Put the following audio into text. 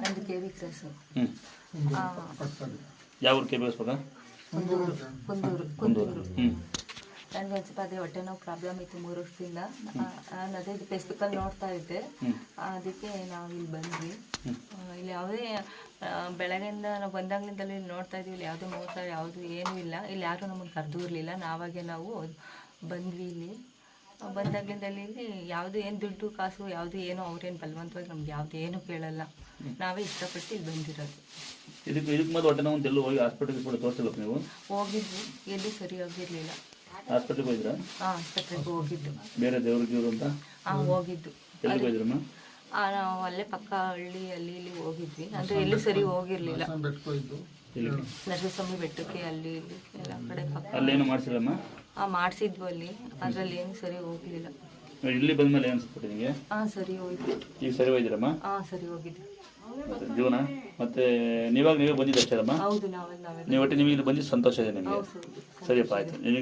ನಂದು K V cross ಯಾವ ಊರು K B hospital Kundur Kundur. Kundur. ನನಗೆ ಒಂದು ಸ್ವಲ್ಪ ಅದೇ ಹೊಟ್ಟೆ ನೋವು ಪ್ರಾಬ್ಲಮ್ ಇತ್ತು ಮೂರು ವರ್ಷದಿಂದ. ನಾನು ಅದೇ ಫೇಸ್ಬುಕ್ಕಲ್ಲಿ ನೋಡ್ತಾ ಇದ್ದೆ. ಅದಕ್ಕೆ ನಾವು ಇಲ್ಲಿ ಬಂದ್ವಿ. ಇಲ್ಲಿ ಯಾವುದೇ ಬೆಳಗ್ಗೆಯಿಂದ ನಾವು ಬಂದಾಗ್ಲಿಂದಲೂ ಇಲ್ಲಿ ನೋಡ್ತಾ ಇದೀವಿ. ಇಲ್ಲಿ ಯಾವುದೇ ಮೋಸ ಯಾವುದು ಏನೂ ಇಲ್ಲ. ಇಲ್ಲಿ ಯಾರೂ ನಮಗೆ ಕರೆದೂ ಇರಲಿಲ್ಲ. ನಾವಾಗೆ ನಾವು ಬಂದ್ವಿ ಇಲ್ಲಿ. ಆ, ಬಂದಾಗ್ಲಿಂದಲೇ ಇಲ್ಲಿ ಯಾವುದು ಏನು ದುಡ್ಡು ಕಾಸು ಯಾವುದು ಏನು ಅವ್ರೇನು ಬಲವಂತವಾಗಿ ನಮ್ಗೆ ಯಾವುದು ಏನು ಕೇಳಲ್ಲ. ನಾವೇ ಇಷ್ಟಪಟ್ಟು ಇಲ್ಲಿ ಬಂದಿರೋದು. ಇದಕ್ಕೆ ಇದಕ್ಕೆ ಮೊದಲು ಹೊಟ್ಟೆ ನೋವು ಎಲ್ಲೂ ಹೋಗಿ ಹಾಸ್ಪಿಟಲ್ಗೆ ಕೂಡ ತೋರಿಸಿಲ್ಲ ನೀವು? ಹೋಗಿದ್ವಿ ಎಲ್ಲೂ ಸರಿಯಾಗಿರಲಿಲ್ಲ ಹಾಸ್ಪಿಟಲ್ಗೆ ಹೋಗಿದ್ರಾ? ಹಾಂ ಆಸ್ಪತ್ರೆಗೆ ಹೋಗಿದ್ದು. ಬೇರೆ ದೇವ್ರಿಗೆ ಇವರು ಅಂತ? ಹಾಂ ಹೋಗಿದ್ದು. ಎಲ್ಲಿಗೆ ಹೋಗಿದ್ರಮ್ಮ ಆ, ನಾವು ಅಲ್ಲೇ ಪಕ್ಕ ಹಳ್ಳಿ ಅಲ್ಲಿ ಇಲ್ಲಿ ಹೋಗಿದ್ವಿ. ಅಂದ್ರೆ ಎಲ್ಲೂ ಸರಿ ಹೋಗಿರಲಿಲ್ಲ. ಇಲ್ಲಿಗೆ ನರಸ್ವಾಮಿ ಬೆಟ್ಟಕ್ಕೆ ಅಲ್ಲಿ ಇಲ್ಲಿ ಎಲ್ಲ ಕಡೆ ಪಕ್ಕ. ಅಲ್ಲೇನು ಮಾಡಿಸಿಲ್ಲಮ್ಮ ಮಾಡಿಸಿದ್ವು ಅಲ್ಲಿ. ಅದ್ರಲ್ಲಿ ಏನು ಸರಿ ಹೋಗ್ಲಿಲ್ಲ. ಇಲ್ಲಿ ಬಂದ್ಮೇಲೆ ಅನ್ಸ್ಬಿಟ್ಟು ನಿಮಗೆ ಹಾ ಸರಿ ಹೋಯ್ತು ಈಗ ಸರಿ ಹೋಗಿದ್ದೀರಮ್ಮ? ಹಾ ಸರಿ ಹೋಗಿದ್ವಿ ಜೀವನ? ಮತ್ತೆ ನೀವಾಗ ನೀವೇ ಬಂದಿದ್ದೆ ಅಷ್ಟೇ ಅಮ್ಮ ಹೌದು ನಾವೇ ನಾವೇ. ನೀವು ಒಟ್ಟು ನಿಮಗೆ ಇಲ್ಲಿ ಬಂದಿದ್ದು ಸಂತೋಷ ಇದೆ ನಿಮಗೆ? ಹೌದು ಸರಿ ಸರಿಯಪ್ಪ ಆಯ್ತು. ನಿಮಗೆ